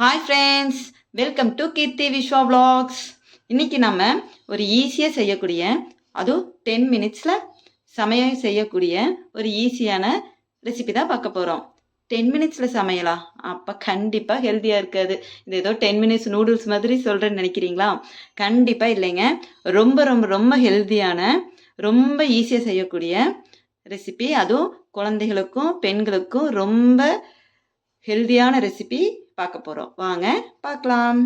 Hi friends welcome to Keerthi Viswa vlogs. இன்றைக்கி நம்ம ஒரு ஈஸியாக செய்யக்கூடிய அதுவும் டென் மினிட்ஸில் சமையல் செய்யக்கூடிய ஒரு ஈஸியான ரெசிபி தான் பார்க்க போகிறோம் டென் மினிட்ஸில் சமையலா? அப்போ கண்டிப்பாக ஹெல்த்தியாக இருக்காது. இது ஏதோ டென் மினிட்ஸ் நூடுல்ஸ் மாதிரி சொல்கிறேன்னு நினைக்கிறீங்களா? கண்டிப்பாக இல்லைங்க. ரொம்ப ரொம்ப ரொம்ப ஹெல்த்தியான ரொம்ப ஈஸியாக செய்யக்கூடிய ரெசிபி அதுவும் குழந்தைகளுக்கும் பெண்களுக்கும் ரொம்ப ஹெல்தியான ரெசிபி பார்க்க போகிறோம் வாங்க பார்க்கலாம்.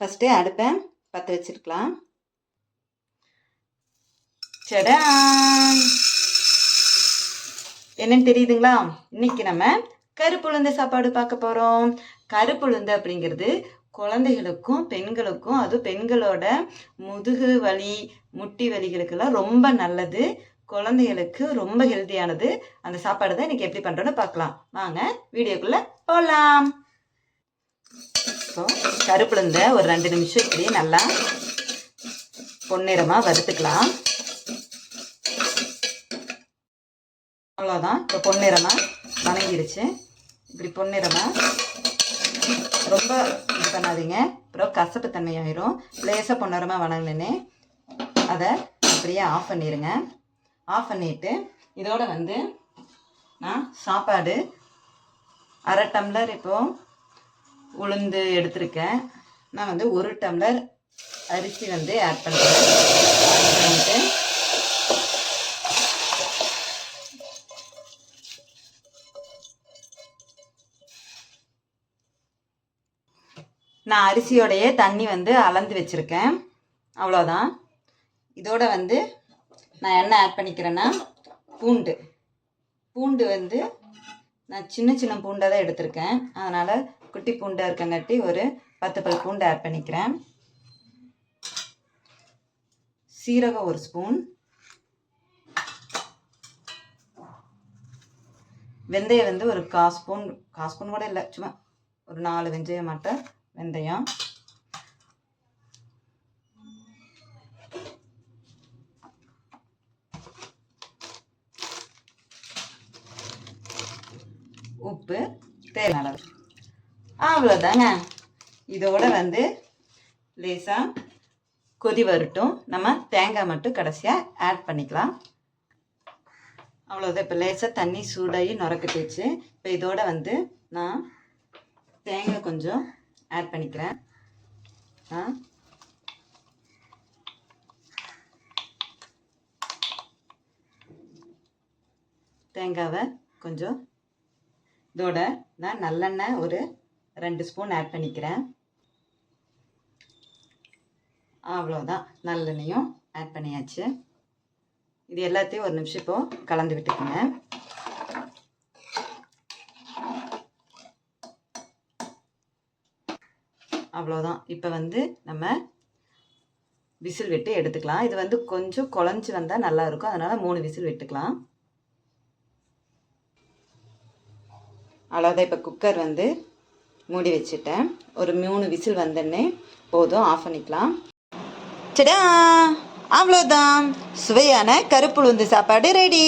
ஃபஸ்ட்டு அடுப்பை பற்ற வச்சிருக்கலாம். சடா என்னன்னு தெரியுதுங்களா? இன்னைக்கு நம்ம கருப்புளுந்த சாப்பாடு பார்க்க போகிறோம் கருப்புளுந்து அப்படிங்கிறது குழந்தைகளுக்கும் பெண்களுக்கும் அதுவும் பெண்களோட முதுகு வலி முட்டி வலிகளுக்கெல்லாம் ரொம்ப நல்லது. குழந்தைகளுக்கு ரொம்ப ஹெல்த்தியானது அந்த சாப்பாடு தான் இன்னைக்கு எப்படி பண்ணுறோன்னு பார்க்கலாம். வாங்க வீடியோக்குள்ளே போகலாம் இப்போ கருப்புளுந்த ஒரு ரெண்டு நிமிஷம் இப்படி நல்லா பொன்னிறமாக வறுத்துக்கலாம். அவ்வளோதான் இப்போ பொன்னிறமாக வணங்கிருச்சு. இப்படி பொன்னிறமாக ரொம்ப இது பண்ணாதீங்க. அப்புறம் கசப்பு தன்மையாயிரும். லேசாக பொன்னிறமாக வணங்கலனே அதை அப்படியே ஆஃப் பண்ணிடுங்க ஆஃப் பண்ணிவிட்டு இதோட வந்து நான் சாப்பாடு அரை டம்ளர் இப்போது உளுந்து எடுத்திருக்கேன். நான் வந்து ஒரு டம்ளர் அரிசி வந்து ஆட் பண்ணுறேன் பண்ணிட்டு நான் அரிசியோடைய தண்ணி வந்து அளந்து வச்சுருக்கேன். அவ்வளோதான் இதோட வந்து நான் என்ன ஆட் பண்ணிக்கிறேன்னா பூண்டு. பூண்டு வந்து நான் சின்ன சின்ன பூண்டாக தான் எடுத்திருக்கேன். அதனால் குட்டி பூண்டாக இருக்கங்காட்டி ஒரு பத்து பல் பூண்டு ஆட் பண்ணிக்கிறேன். சீரகம் ஒரு ஸ்பூன் வெந்தயம் வந்து ஒரு கா ஸ்பூன் கா ஸ்பூன் கூட இல்லை சும்மா ஒரு நாலு வெந்தயம் மட்டும் வெந்தயம். உப்பு தேவையான அளவு. அவ்வளோதாங்க இதோட வந்து லேசாக கொதி வரட்டும். நம்ம தேங்காய் மட்டும் கடைசியாக ஆட் பண்ணிக்கலாம். அவ்வளோதான் இப்போ லேசாக தண்ணி சூடாகி நுறக்கட்டிச்சு. இப்போ இதோட வந்து நான் தேங்காய் கொஞ்சம் ஆட் பண்ணிக்கிறேன். ஆ தேங்காவை கொஞ்சம் இதோட நான் நல்லெண்ணெய் ஒரு ரெண்டு ஸ்பூன் ஆட் பண்ணிக்கிறேன். அவ்வளோதான் நல்லெண்ணையும் ஆட் பண்ணியாச்சு. இது எல்லாத்தையும் ஒரு நிமிஷம் இப்போ கலந்து விட்டுக்குங்க. அவ்வளோதான் இப்போ வந்து நம்ம விசில் விட்டு எடுத்துக்கலாம். இது வந்து கொஞ்சம் குழஞ்சி வந்தால் நல்லாயிருக்கும் அதனால் மூணு விசில் விட்டுக்கலாம். அவ்வளோதான் இப்போ குக்கர் வந்து மூடி வச்சுட்டேன். ஒரு மூணு விசில் வந்தோடனே போதும் ஆஃப் பண்ணிக்கலாம். சடா அவ்வளோதான் சுவையான கருப்புளுந்து சாப்பாடு ரெடி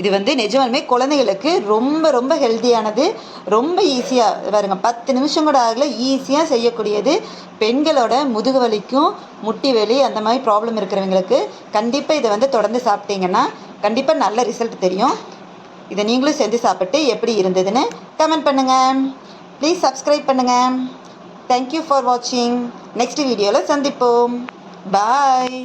இது வந்து நிஜமாலுமே குழந்தைகளுக்கு ரொம்ப ரொம்ப ஹெல்த்தியானது ரொம்ப ஈஸியாக பாருங்க பத்து நிமிஷம் கூட ஆகல ஈஸியாக செய்யக்கூடியது. பெண்களோட முதுகு வலிக்கும் முட்டி வலி அந்த மாதிரி ப்ராப்ளம் இருக்கிறவங்களுக்கு கண்டிப்பாக இதை வந்து தொடர்ந்து சாப்பிட்டீங்கன்னா கண்டிப்பாக நல்ல ரிசல்ட் தெரியும். இதை நீங்களும் செஞ்சு சாப்பிட்டு எப்படி இருந்ததுன்னு கமெண்ட் பண்ணுங்கள் ப்ளீஸ் சப்ஸ்கிரைப் பண்ணுங்கள் தேங்க்யூ ஃபார் வாட்சிங் நெக்ஸ்ட் வீடியோவில் சந்திப்போம். பாய்